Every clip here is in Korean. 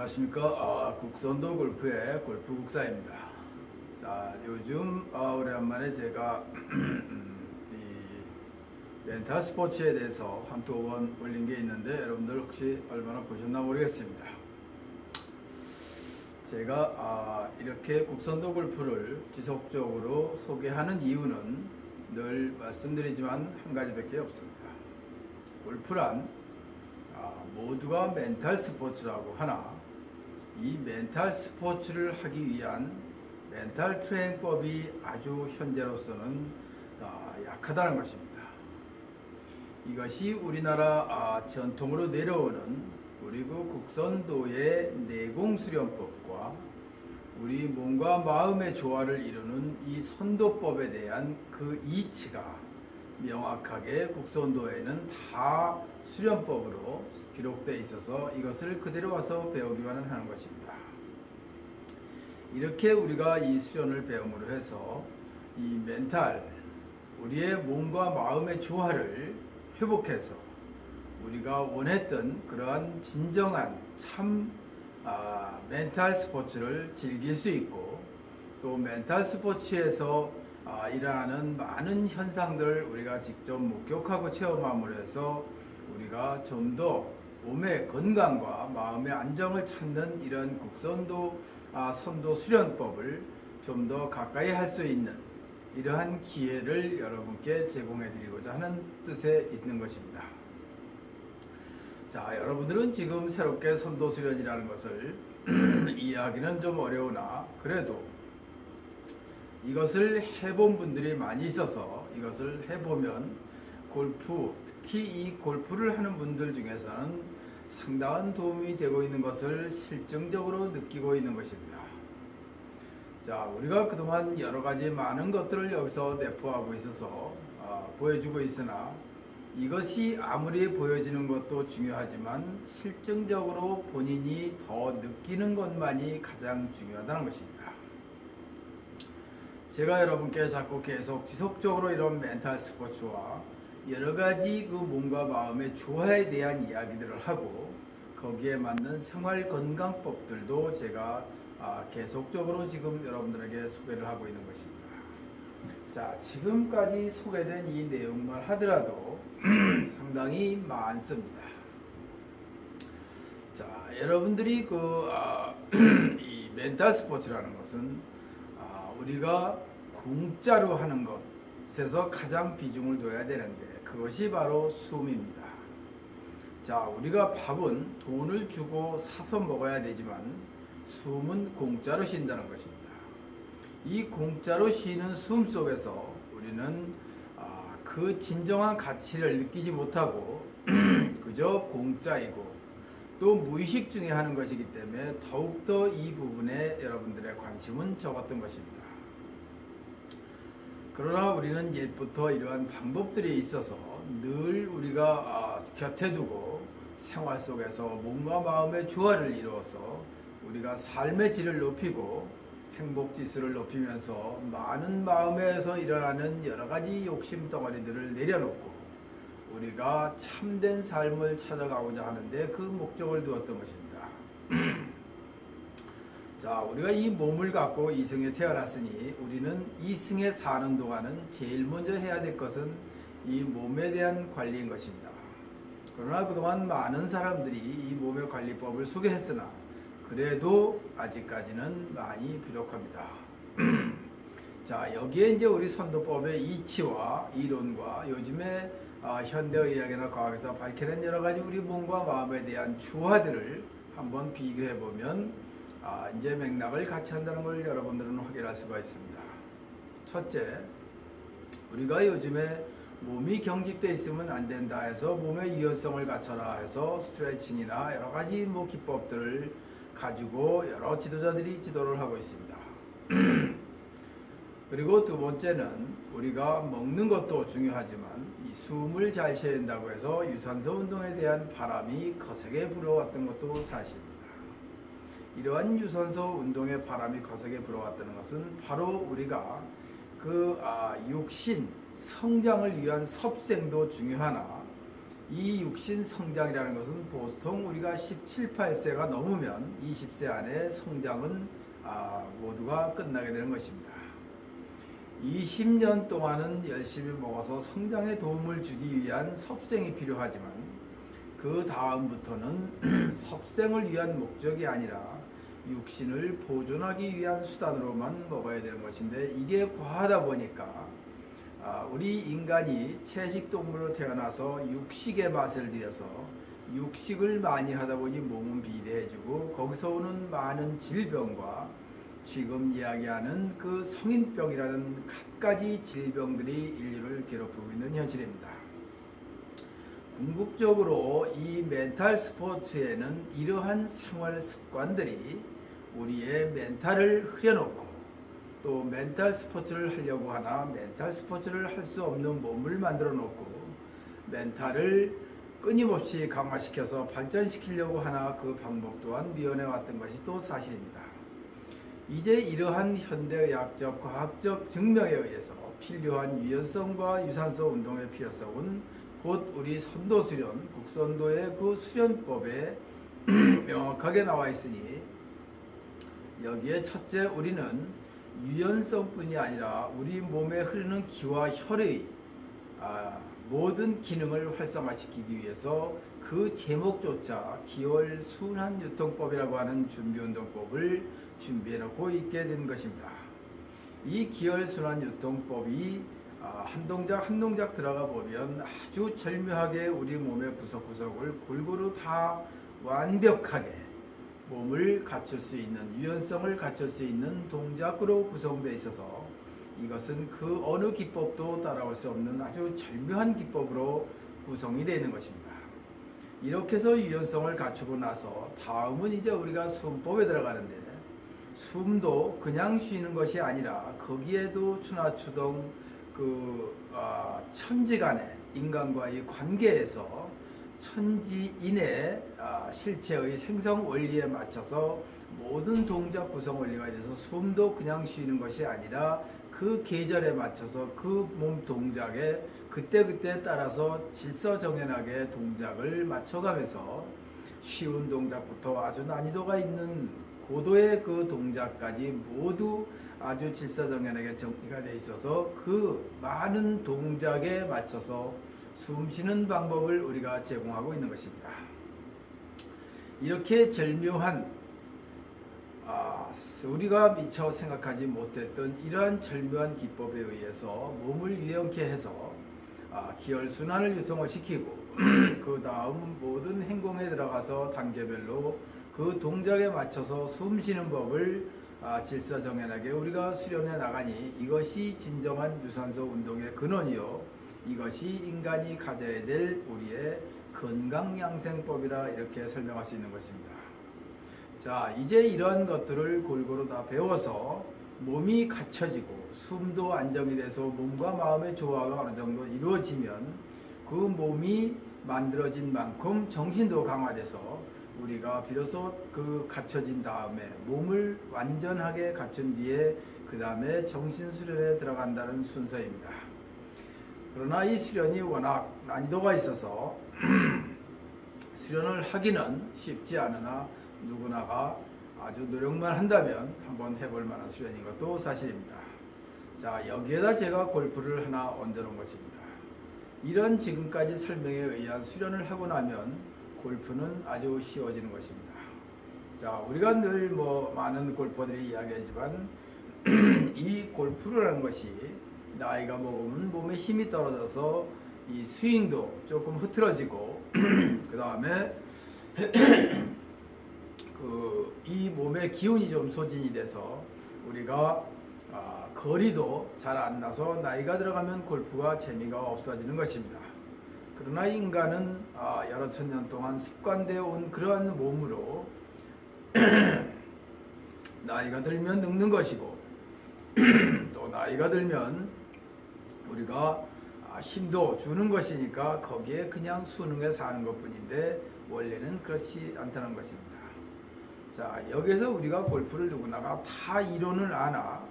안녕하십니까. 아, 국선도 골프의 골프 국사입니다. 자, 요즘 아, 오랜만에 제가 이 멘탈 스포츠에 대해서 한두 번 올린 게 있는데 여러분들 혹시 얼마나 보셨나 모르겠습니다. 제가 아, 이렇게 국선도 골프를 지속적으로 소개하는 이유는 늘 말씀드리지만 한 가지밖에 없습니다. 골프란 아, 모두가 멘탈 스포츠라고 하나 이 멘탈 스포츠를 하기 위한 멘탈 트레이닝법이 아주 현재로서는 아, 약하다는 것입니다. 이것이 우리나라 아, 전통으로 내려오는 우리 그 국선도의 내공 수련법과 우리 몸과 마음의 조화를 이루는 이 선도법에 대한 그 이치가 명확하게 국선도에는 다 수련법으로 기록되어 있어서 이것을 그대로 와서 배우기만 하는 것입니다. 이렇게 우리가 이 수련을 배움으로 해서 이 멘탈, 우리의 몸과 마음의 조화를 회복해서 우리가 원했던 그러한 진정한 참 아, 멘탈 스포츠를 즐길 수 있고 또 멘탈 스포츠에서 아, 일어나는 많은 현상들 우리가 직접 목격하고 체험함으로 해서 우리가 좀 더 몸의 건강과 마음의 안정을 찾는 이런 국선도 아, 선도 수련법을 좀 더 가까이 할 수 있는 이러한 기회를 여러분께 제공해 드리고자 하는 뜻에 있는 것입니다. 자, 여러분들은 지금 새롭게 선도 수련이라는 것을 이해하기는 좀 어려우나 그래도 이것을 해본 분들이 많이 있어서 이것을 해보면 골프, 특히 이 골프를 하는 분들 중에서는 상당한 도움이 되고 있는 것을 실증적으로 느끼고 있는 것입니다. 자, 우리가 그동안 여러 가지 많은 것들을 여기서 내포하고 있어서 어, 보여주고 있으나 이것이 아무리 보여지는 것도 중요하지만 실증적으로 본인이 더 느끼는 것만이 가장 중요하다는 것입니다. 제가 여러분께 자꾸 계속 지속적으로 이런 멘탈 스포츠와 여러 가지 그 몸과 마음의 조화에 대한 이야기들을 하고 거기에 맞는 생활 건강법들도 제가 아, 계속적으로 지금 여러분들에게 소개를 하고 있는 것입니다. 자, 지금까지 소개된 이 내용만 하더라도 상당히 많습니다. 자, 여러분들이 그, 아, 이 멘탈 스포츠라는 것은 아, 우리가 공짜로 하는 것에서 가장 비중을 둬야 되는데 그것이 바로 숨입니다. 자, 우리가 밥은 돈을 주고 사서 먹어야 되지만 숨은 공짜로 쉰다는 것입니다. 이 공짜로 쉬는 숨 속에서 우리는 아, 그 진정한 가치를 느끼지 못하고 그저 공짜이고 또 무의식 중에 하는 것이기 때문에 더욱더 이 부분에 여러분들의 관심은 적었던 것입니다. 그러나 우리는 옛부터 이러한 방법들이 있어서 늘 우리가 아, 곁에 두고 생활 속에서 몸과 마음의 조화를 이루어서 우리가 삶의 질을 높이고 행복 지수를 높이면서 많은 마음에서 일어나는 여러 가지 욕심 덩어리들을 내려놓고 우리가 참된 삶을 찾아가고자 하는데 그 목적을 두었던 것입니다. 자, 우리가 이 몸을 갖고 이승에 태어났으니 우리는 이승에 사는 동안은 제일 먼저 해야 될 것은 이 몸에 대한 관리인 것입니다. 그러나 그동안 많은 사람들이 이 몸의 관리법을 소개했으나 그래도 아직까지는 많이 부족합니다. 자, 여기에 이제 우리 선도법의 이치와 이론과 요즘에 아, 현대의학이나 과학에서 밝혀낸 여러 가지 우리 몸과 마음에 대한 주화들을 한번 비교해 보면 아, 이제 맥락을 같이 한다는 걸 여러분들은 확인할 수가 있습니다. 첫째, 우리가 요즘에 몸이 경직돼 있으면 안 된다 해서 몸의 유연성을 갖춰라 해서 스트레칭이나 여러 가지 뭐 기법들을 가지고 여러 지도자들이 지도를 하고 있습니다. 그리고 두 번째는 우리가 먹는 것도 중요하지만 이 숨을 잘 쉬어야 된다고 해서 유산소 운동에 대한 바람이 거세게 불어왔던 것도 사실입니다. 이러한 유산소 운동의 바람이 거세게 불어왔다는 것은 바로 우리가 그 아, 육신 성장을 위한 섭생도 중요하나 이 육신 성장이라는 것은 보통 우리가 17, 8세가 넘으면 20세 안에 성장은 아, 모두가 끝나게 되는 것입니다. 20년 동안은 열심히 먹어서 성장에 도움을 주기 위한 섭생이 필요하지만 그 다음부터는 섭생을 위한 목적이 아니라 육신을 보존하기 위한 수단으로만 먹어야 되는 것인데 이게 과하다 보니까 아, 우리 인간이 채식 동물로 태어나서 육식의 맛을 들여서 육식을 많이 하다 보니 몸은 비대해지고 거기서 오는 많은 질병과 지금 이야기하는 그 성인병이라는 갖가지 질병들이 인류를 괴롭히고 있는 현실입니다. 궁극적으로 이 멘탈 스포츠에는 이러한 생활 습관들이 우리의 멘탈을 흐려놓고 또 멘탈 스포츠를 하려고 하나 멘탈 스포츠를 할 수 없는 몸을 만들어 놓고 멘탈을 끊임없이 강화시켜서 발전시키려고 하나 그 방법 또한 미연해 왔던 것이 또 사실입니다. 이제 이러한 현대의학적 과학적 증명에 의해서 필요한 유연성과 유산소 운동의 필요성은 곧 우리 선도 수련, 국선도의 그 수련법에 명확하게 나와 있으니 여기에 첫째 우리는 유연성뿐이 아니라 우리 몸에 흐르는 기와 혈의 아, 모든 기능을 활성화시키기 위해서 그 제목조차 기월 순환 유통법이라고 하는 준비 운동법을 준비해 놓고 있게 된 것입니다. 이 기월 순환 유통법이 아, 한 동작 한 동작 들어가 보면 아주 절묘하게 우리 몸의 구석구석을 골고루 다 완벽하게 몸을 갖출 수 있는 유연성을 갖출 수 있는 동작으로 구성되어 있어서 이것은 그 어느 기법도 따라올 수 없는 아주 절묘한 기법으로 구성이 되어 있는 것입니다. 이렇게 해서 유연성을 갖추고 나서 다음은 이제 우리가 숨법에 들어가는데 숨도 그냥 쉬는 것이 아니라 거기에도 추나추동 그 아, 천지 간의 인간과의 관계에서 천지인의 아, 실체의 생성 원리에 맞춰서 모든 동작 구성 원리가 돼서 숨도 그냥 쉬는 것이 아니라 그 계절에 맞춰서 그 몸 동작에 그때그때 따라서 질서정연하게 동작을 맞춰가면서 쉬운 동작부터 아주 난이도가 있는 고도의 그 동작까지 모두 아주 질서정연하게 정리가 돼 있어서 그 많은 동작에 맞춰서 숨 쉬는 방법을 우리가 제공하고 있는 것입니다. 이렇게 절묘한 아, 우리가 미처 생각하지 못했던 이러한 절묘한 기법에 의해서 몸을 유연케 해서 아, 기혈 순환을 유통을 시키고 그 다음 모든 행동에 들어가서 단계별로 그 동작에 맞춰서 숨 쉬는 법을 아, 질서정연하게 우리가 수련해 나가니 이것이 진정한 유산소 운동의 근원이요 이것이 인간이 가져야 될 우리의 건강양생법이라 이렇게 설명할 수 있는 것입니다. 자, 이제 이런 것들을 골고루 다 배워서 몸이 갖춰지고 숨도 안정이 돼서 몸과 마음의 조화가 어느 정도 이루어지면 그 몸이 만들어진 만큼 정신도 강화돼서 우리가 비로소 그 갖춰진 다음에 몸을 완전하게 갖춘 뒤에 그 다음에 정신 수련에 들어간다는 순서입니다. 그러나 이 수련이 워낙 난이도가 있어서 수련을 하기는 쉽지 않으나 누구나가 아주 노력만 한다면 한번 해볼 만한 수련인 것도 사실입니다. 자, 여기에다 제가 골프를 하나 얹어 놓은 것입니다. 이런 지금까지 설명에 의한 수련을 하고 나면 골프는 아주 쉬워지는 것입니다. 자, 우리가 늘 뭐 많은 골퍼들이 이야기하지만 이 골프라는 것이 나이가 먹으면 몸에 힘이 떨어져서 이 스윙도 조금 흐트러지고 그 다음에 그 이 몸의 기운이 좀 소진이 돼서 우리가 아, 거리도 잘 안 나서 나이가 들어가면 골프가 재미가 없어지는 것입니다. 그러나 인간은 아, 여러 천 년 동안 습관되어 온 그러한 몸으로 나이가 들면 늙는 것이고 또 나이가 들면 우리가 아, 힘도 주는 것이니까 거기에 그냥 수능에 사는 것 뿐인데 원래는 그렇지 않다는 것입니다. 자 여기서 우리가 골프를 누구나가 다 이론을 아나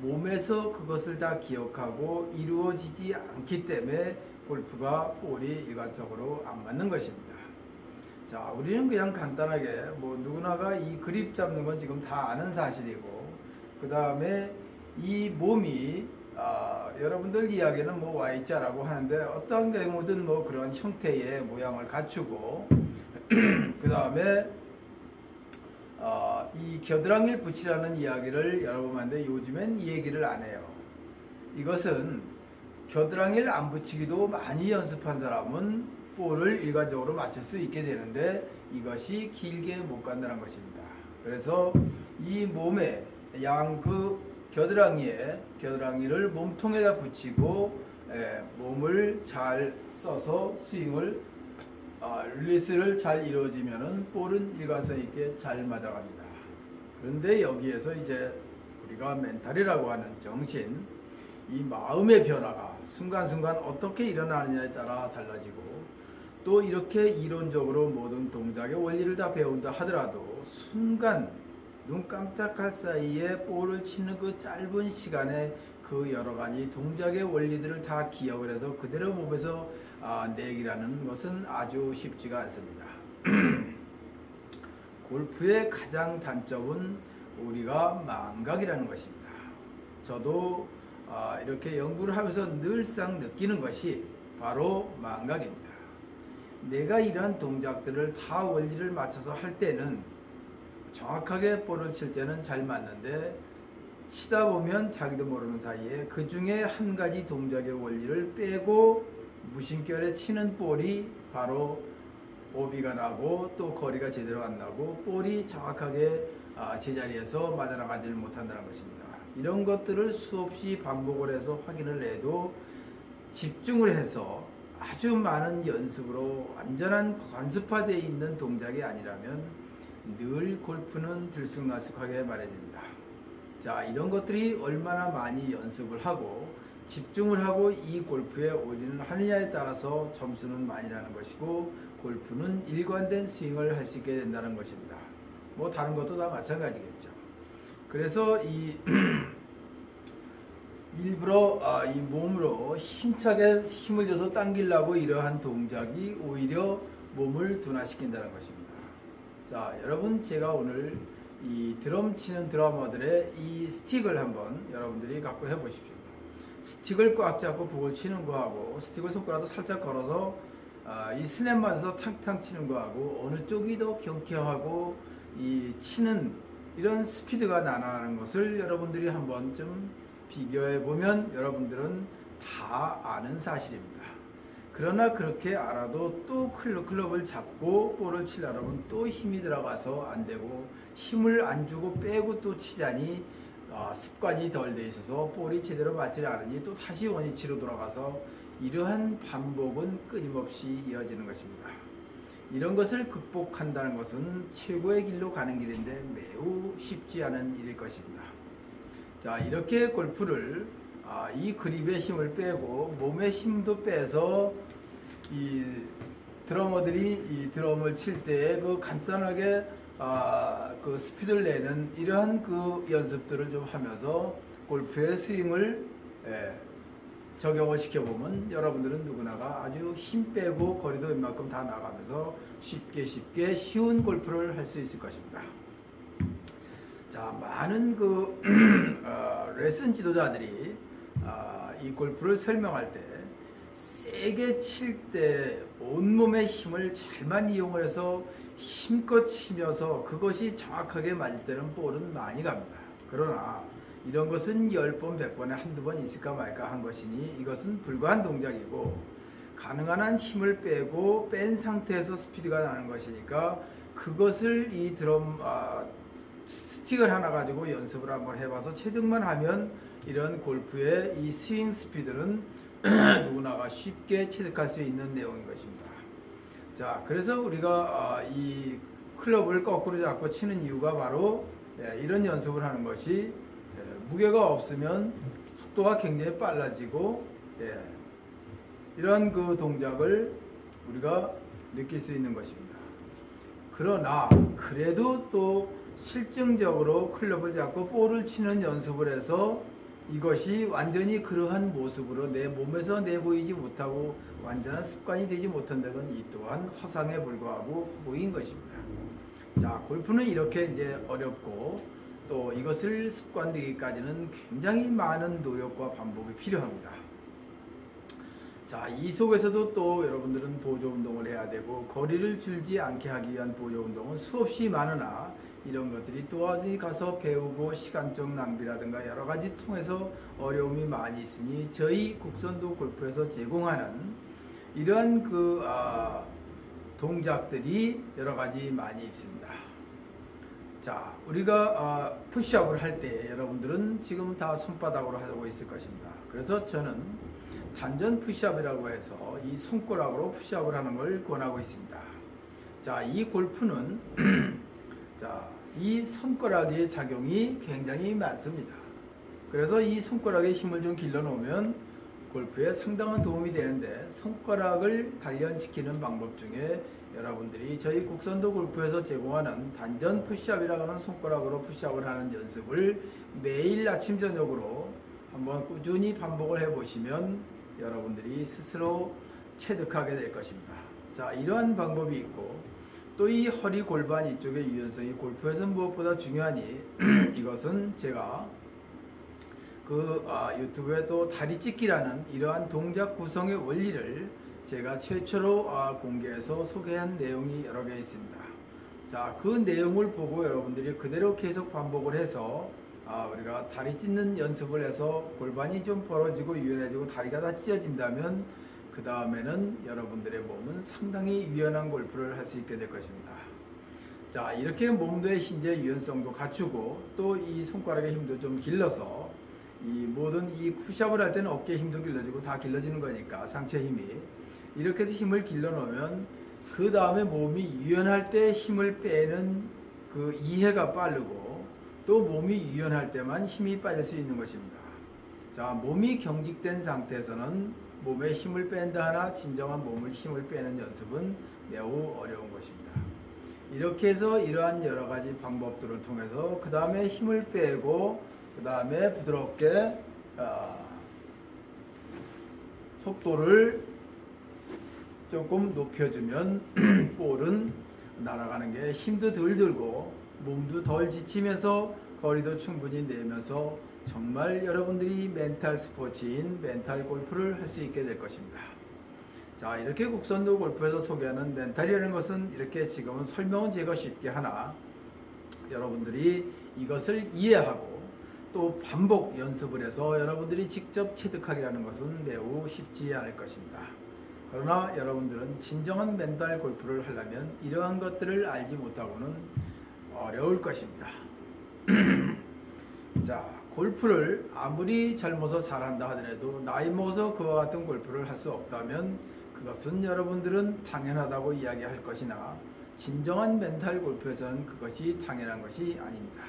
몸에서 그것을 다 기억하고 이루어지지 않기 때문에 골프가 볼이 일관적으로 안 맞는 것입니다. 자, 우리는 그냥 간단하게 뭐 누구나가 이 그립 잡는 건 지금 다 아는 사실이고 그 다음에 이 몸이 아, 여러분들 이야기는 뭐 Y자라고 하는데 어떤 경우든 뭐 그런 형태의 모양을 갖추고 그 다음에 어, 이 겨드랑이를 붙이라는 이야기를 여러 번 하는데 요즘엔 이 얘기를 안 해요. 이것은 겨드랑이를 안 붙이기도 많이 연습한 사람은 볼을 일관적으로 맞출 수 있게 되는데 이것이 길게 못 간다는 것입니다. 그래서 이 몸에 양 그 겨드랑이에 겨드랑이를 몸통에다 붙이고 에, 몸을 잘 써서 스윙을 아, 릴리스를 잘 이루어지면은 볼은 일관성 있게 잘 맞아갑니다. 그런데 여기에서 이제 우리가 멘탈이라고 하는 정신, 이 마음의 변화가 순간순간 어떻게 일어나느냐에 따라 달라지고 또 이렇게 이론적으로 모든 동작의 원리를 다 배운다 하더라도 순간 눈 깜짝할 사이에 볼을 치는 그 짧은 시간에 그 여러 가지 동작의 원리들을 다 기억을 해서 그대로 몸에서 아, 내기라는 것은 아주 쉽지가 않습니다. 골프의 가장 단점은 우리가 망각이라는 것입니다. 저도 아, 이렇게 연구를 하면서 늘상 느끼는 것이 바로 망각입니다. 내가 이러한 동작들을 다 원리를 맞춰서 할 때는 정확하게 볼을 칠 때는 잘 맞는데 치다 보면 자기도 모르는 사이에 그 중에 한 가지 동작의 원리를 빼고 무심결에 치는 볼이 바로 오비가 나고 또 거리가 제대로 안 나고 볼이 정확하게 아, 제자리에서 맞아나가지를 못한다는 것입니다. 이런 것들을 수없이 반복을 해서 확인을 해도 집중을 해서 아주 많은 연습으로 완전한 관습화되어 있는 동작이 아니라면 늘 골프는 들쑥날쑥하게 말해집니다. 자, 이런 것들이 얼마나 많이 연습을 하고 집중을 하고 이 골프에 올인을 하느냐에 따라서 점수는 많이 나는 것이고 골프는 일관된 스윙을 할 수 있게 된다는 것입니다. 뭐 다른 것도 다 마찬가지겠죠. 그래서 이 일부러 아, 이 몸으로 힘차게 힘을 줘서 당기려고 이러한 동작이 오히려 몸을 둔화시킨다는 것입니다. 자, 여러분 제가 오늘 이 드럼 치는 드러머들의 이 스틱을 한번 여러분들이 갖고 해보십시오. 스틱을 꽉 잡고 북을 치는 거하고 스틱을 손가락도 살짝 걸어서 아, 이 스냅 맞아서 탕탕 치는 거하고 어느 쪽이 더 경쾌하고 이 치는 이런 스피드가 나나는 것을 여러분들이 한번 좀 비교해 보면 여러분들은 다 아는 사실입니다. 그러나 그렇게 알아도 또 클럽, 클럽을 잡고 볼을 치려면 또 힘이 들어가서 안 되고 힘을 안 주고 빼고 또 치자니 어, 습관이 덜 돼 있어서 볼이 제대로 맞지 않으니 또 다시 원위치로 돌아가서 이러한 반복은 끊임없이 이어지는 것입니다. 이런 것을 극복한다는 것은 최고의 길로 가는 길인데 매우 쉽지 않은 일일 것입니다. 자, 이렇게 골프를 아, 이 그립의 힘을 빼고 몸의 힘도 빼서 이 드러머들이 이 드럼을 칠 때 그 간단하게 아, 그 스피드를 내는 이러한 그 연습들을 좀 하면서 골프의 스윙을 예, 적용을 시켜보면 여러분들은 누구나가 아주 힘 빼고 거리도 웬만큼 다 나가면서 쉽게 쉽게 쉬운 골프를 할 수 있을 것입니다. 자, 많은 그 어, 레슨 지도자들이 아, 이 골프를 설명할 때 세게 칠 때 온몸의 힘을 잘만 이용을 해서 힘껏 치면서 그것이 정확하게 맞을 때는 볼은 많이 갑니다. 그러나 이런 것은 10번, 100번에 한두 번 있을까 말까 한 것이니 이것은 불가한 동작이고 가능한 한 힘을 빼고 뺀 상태에서 스피드가 나는 것이니까 그것을 이 드럼 아, 스틱을 하나 가지고 연습을 한번 해봐서 체득만 하면 이런 골프의 이 스윙 스피드는 쉽게 체득할 수 있는 내용인 것입니다. 자, 그래서 우리가 아, 이 클럽을 거꾸로 잡고 치는 이유가 바로 예, 이런 연습을 하는 것이 예, 무게가 없으면 속도가 굉장히 빨라지고 예, 이런 그 동작을 우리가 느낄 수 있는 것입니다. 그러나 그래도 또 실증적으로 클럽을 잡고 볼을 치는 연습을 해서 이것이 완전히 그러한 모습으로 내 몸에서 내보이지 못하고 완전한 습관이 되지 못한다면 이 또한 허상에 불과하고 허구인 것입니다. 자, 골프는 이렇게 이제 어렵고 또 이것을 습관되기까지는 굉장히 많은 노력과 반복이 필요합니다. 자, 이 속에서도 또 여러분들은 보조 운동을 해야 되고 거리를 줄지 않게 하기 위한 보조 운동은 수없이 많으나 이런 것들이 또 어디 가서 배우고 시간적 낭비라든가 여러 가지 통해서 어려움이 많이 있으니 저희 국선도 골프에서 제공하는 이러한 그 아, 동작들이 여러 가지 많이 있습니다. 자, 우리가 아, 푸시업을 할 때 여러분들은 지금 다 손바닥으로 하고 있을 것입니다. 그래서 저는 단전 푸시업이라고 해서 이 손가락으로 푸시업을 하는 걸 권하고 있습니다. 자, 이 골프는 자, 이 손가락의 작용이 굉장히 많습니다. 그래서 이 손가락에 힘을 좀 길러 놓으면 골프에 상당한 도움이 되는데 손가락을 단련시키는 방법 중에 여러분들이 저희 국선도 골프에서 제공하는 단전 푸시업이라고 하는 손가락으로 푸시업을 하는 연습을 매일 아침 저녁으로 한번 꾸준히 반복을 해 보시면 여러분들이 스스로 체득하게 될 것입니다. 자, 이러한 방법이 있고 또 이 허리 골반 이쪽의 유연성이 골프에서 무엇보다 중요하니 이것은 제가 그 아, 유튜브에 또 다리 찢기라는 이러한 동작 구성의 원리를 제가 최초로 아, 공개해서 소개한 내용이 여러 개 있습니다. 자, 그 내용을 보고 여러분들이 그대로 계속 반복을 해서 아, 우리가 다리 찢는 연습을 해서 골반이 좀 벌어지고 유연해지고 다리가 다 찢어진다면 그 다음에는 여러분들의 몸은 상당히 유연한 골프를 할 수 있게 될 것입니다. 자, 이렇게 몸도의 신체 유연성도 갖추고 또 이 손가락의 힘도 좀 길러서 이 모든 이 푸시업을 할 때는 어깨 힘도 길러지고 다 길러지는 거니까 상체 힘이 이렇게 해서 힘을 길러 놓으면 그 다음에 몸이 유연할 때 힘을 빼는 그 이해가 빠르고 또 몸이 유연할 때만 힘이 빠질 수 있는 것입니다. 자, 몸이 경직된 상태에서는 몸에 힘을 뺀다 하나 진정한 몸을 힘을 빼는 연습은 매우 어려운 것입니다. 이렇게 해서 이러한 여러 가지 방법들을 통해서 그 다음에 힘을 빼고 그 다음에 부드럽게 어, 속도를 조금 높여주면 볼은 날아가는 게 힘도 덜 들고 몸도 덜 지치면서 거리도 충분히 내면서 정말 여러분들이 멘탈 스포츠인 멘탈 골프를 할 수 있게 될 것입니다. 자 이렇게 국선도 골프에서 소개하는 멘탈이라는 것은 이렇게 지금은 설명은 제가 쉽게 하나 여러분들이 이것을 이해하고 또 반복 연습을 해서 여러분들이 직접 체득하기라는 것은 매우 쉽지 않을 것입니다. 그러나 여러분들은 진정한 멘탈 골프를 하려면 이러한 것들을 알지 못하고는 어려울 것입니다. 자, 골프를 아무리 젊어서 잘한다 하더라도 나이 먹어서 그와 같은 골프를 할 수 없다면 그것은 여러분들은 당연하다고 이야기할 것이나 진정한 멘탈 골프에서는 그것이 당연한 것이 아닙니다.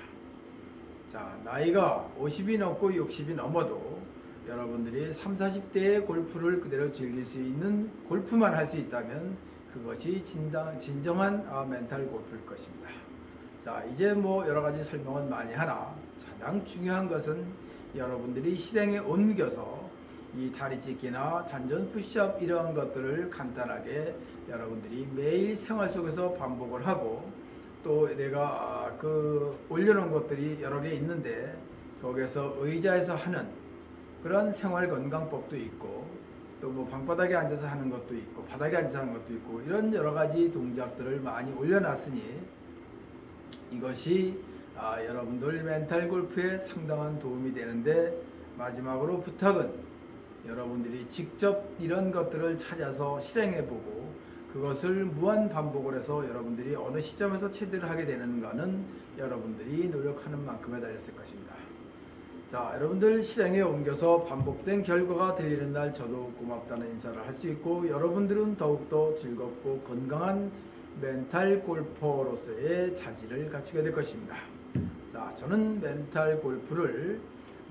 자, 나이가 50이 넘고 60이 넘어도 여러분들이 3, 40대의 골프를 그대로 즐길 수 있는 골프만 할 수 있다면 그것이 진정한 아, 멘탈 골프일 것입니다. 자, 이제 뭐 여러 가지 설명은 많이 하나 가장 중요한 것은 여러분들이 실행에 옮겨서 이 다리 찢기나 단전 푸시업 이러한 것들을 간단하게 여러분들이 매일 생활 속에서 반복을 하고 또 내가 아, 그 올려놓은 것들이 여러 개 있는데 거기에서 의자에서 하는 그런 생활 건강법도 있고 또 뭐 방바닥에 앉아서 하는 것도 있고 바닥에 앉아서 하는 것도 있고 이런 여러 가지 동작들을 많이 올려놨으니 이것이 아, 여러분들 멘탈 골프에 상당한 도움이 되는데 마지막으로 부탁은 여러분들이 직접 이런 것들을 찾아서 실행해보고 그것을 무한 반복을 해서 여러분들이 어느 시점에서 체득을 하게 되는가는 여러분들이 노력하는 만큼에 달렸을 것입니다. 자, 여러분들 실행에 옮겨서 반복된 결과가 들리는 날 저도 고맙다는 인사를 할 수 있고 여러분들은 더욱더 즐겁고 건강한 멘탈 골퍼로서의 자질을 갖추게 될 것입니다. 자, 저는 멘탈 골프를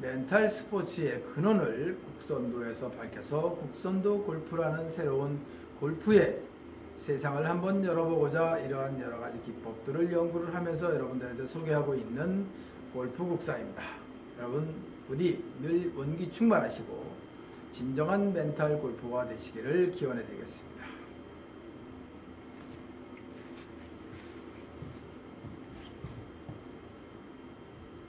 멘탈 스포츠의 근원을 국선도에서 밝혀서 국선도 골프라는 새로운 골프의 세상을 한번 열어보고자 이러한 여러 가지 기법들을 연구를 하면서 여러분들한테 소개하고 있는 골프 국사입니다. 여러분 부디 늘 원기 충만하시고 진정한 멘탈 골프가 되시기를 기원해 드리겠습니다.